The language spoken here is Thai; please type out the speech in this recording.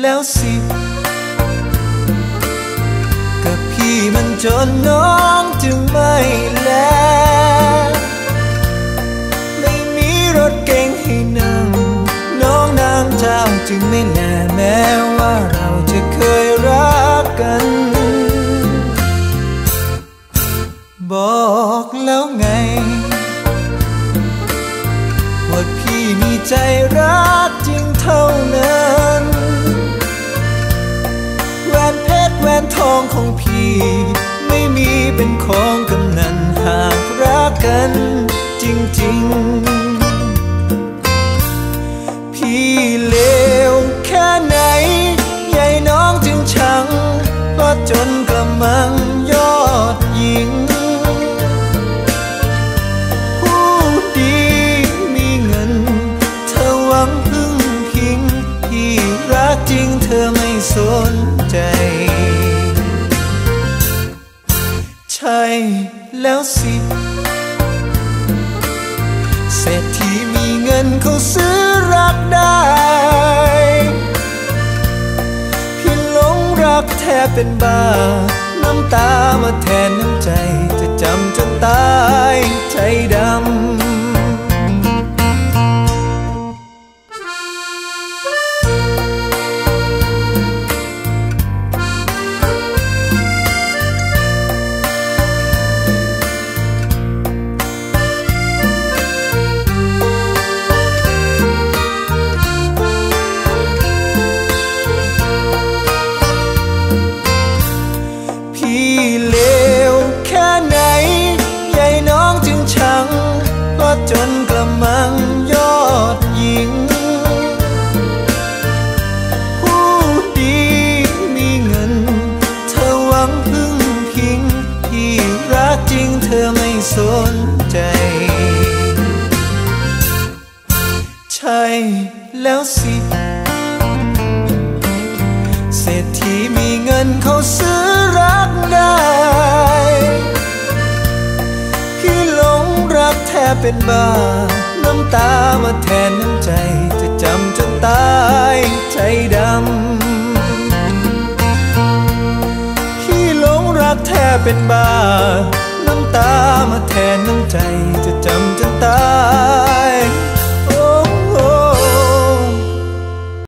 แล้วสิกับพี่มันจนน้องจึงไม่แลไม่มีรถเก่งให้นั่งน้องนางเจ้าจึงไม่แลแม้ว่าเราจะเคยรักกัน พึ่งพิงที่รักจริงเธอไม่สนใจ ใช่แล้วสิเศรษฐีมีเงินเขาซื้อรักได้พี่หลงรักแทบเป็นบ้า น้ำตามาแทนน้ำใจ จะจำจนตาย สนใจ ใช่แล้วสิเศรษฐีมีเงินเขาซื้อรักได้ พี่หลงรักแทบเป็นบ้า น้ำตามาแทนน้ำใจ จะจำจนตายใจดำ พี่หลงรักแทบเป็นบ้า ตามาแทนน้ำใจ